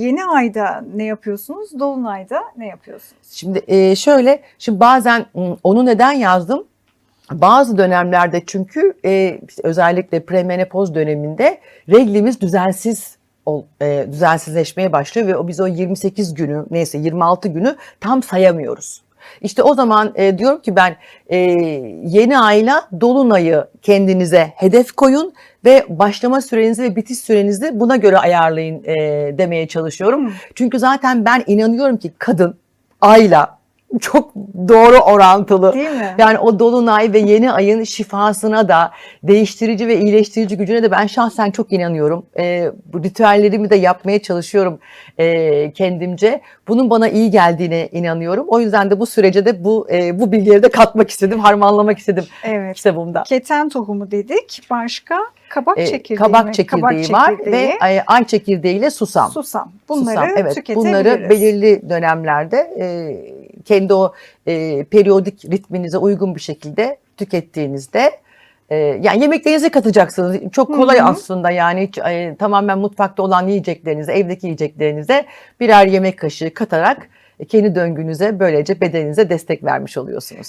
Yeni ayda ne yapıyorsunuz? Dolunayda ne yapıyorsunuz? Şimdi e, şöyle, şimdi bazen onu neden yazdım? Bazı dönemlerde çünkü e, özellikle premenopoz döneminde reglimiz düzensiz e, düzensizleşmeye başlıyor ve o biz o 28 günü neyse 26 günü tam sayamıyoruz. İşte o zaman e, diyorum ki ben e, yeni ayla dolunayı kendinize hedef koyun ve başlama sürenizi ve bitiş sürenizi buna göre ayarlayın e, demeye çalışıyorum. Çünkü zaten ben inanıyorum ki kadın ayla çok doğru orantılı. Değil mi? Yani o dolunay ve yeni ayın şifasına da değiştirici ve iyileştirici gücüne de ben şahsen çok inanıyorum. Ee, bu ritüellerimi de yapmaya çalışıyorum e, kendimce. Bunun bana iyi geldiğine inanıyorum. O yüzden de bu sürece de bu e, bu bilgileri de katmak istedim, harmanlamak istedim Evet. kitabımda. Keten tohumu dedik. Başka kabak çekirdeği kabak mi? çekirdeği var çekirdeği, ve e, ay çekirdeği ile susam. susam. Bunları Susam, evet. Bunları belirli dönemlerde e, kendi o e, periyodik ritminize uygun bir şekilde tükettiğinizde e, yani yemeklerinize katacaksınız. Çok kolay Hı hı. aslında yani hiç, e, tamamen mutfakta olan yiyeceklerinize, evdeki yiyeceklerinize birer yemek kaşığı katarak e, kendi döngünüze böylece bedeninize destek vermiş oluyorsunuz.